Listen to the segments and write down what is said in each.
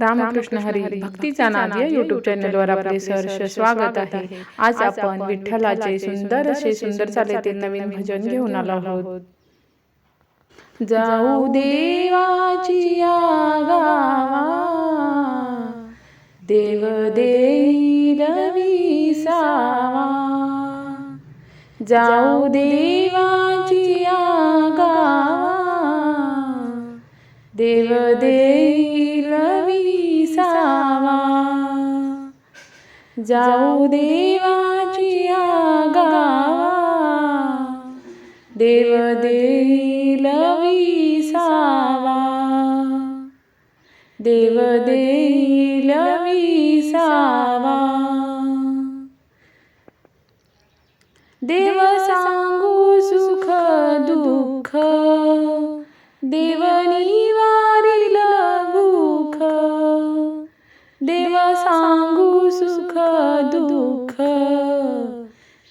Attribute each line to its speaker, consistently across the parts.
Speaker 1: रामकृष्ण हरी भक्तीचा नाद या युट्यूब चॅनलवर आपले सहर्ष स्वागत आहे. आज आपण विठ्ठलाचे सुंदर असे सुंदर चालेतील नवीन भजन घेऊन आलो आहोत. जाऊ देवाची गावा देव देईल विसावा. जाऊ देवाची गावा देव देईल जाऊ देवाची गावा देव देईल विसावा. देव देईल विसावा. देव सांगू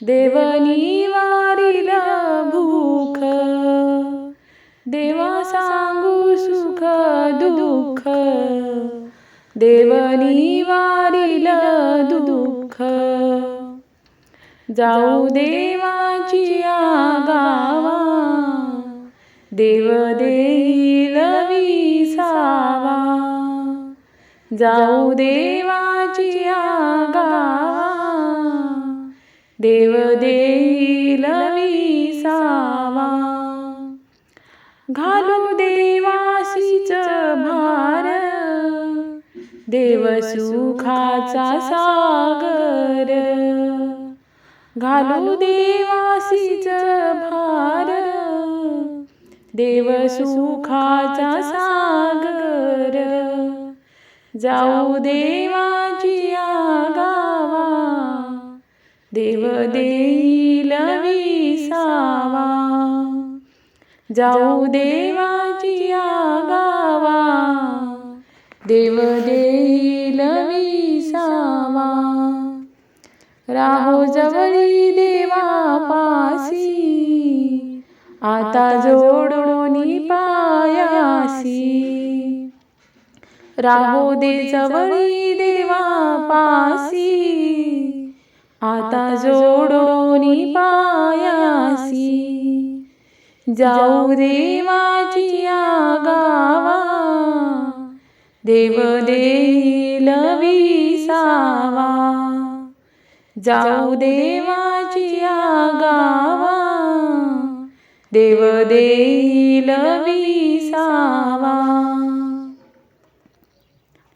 Speaker 1: देवनी वारील भूख. देवा सांगू सुख दुःख. देवनी वारील दुःख. जाऊ देवाची गावा देव देईल विसावा. जाऊ देवाची गावा देव विसावा घालू देवासीच भार. देव सुखाचा सागर. घालू देवासीच भार. देव सुखाचा सागर. जाऊ देवाची देव देईल विसावा जाऊ देवाची आगावा। गावा देव देईल विसावा राहो जवळी देवापासी। आता जोडोनी पायासी राहो दे जवळी देवापासी। आता जोडोनी पायासी जाऊ देवाची या गावा देव देईल विसावा जाऊ देवाची या गावा देव देईल विसावा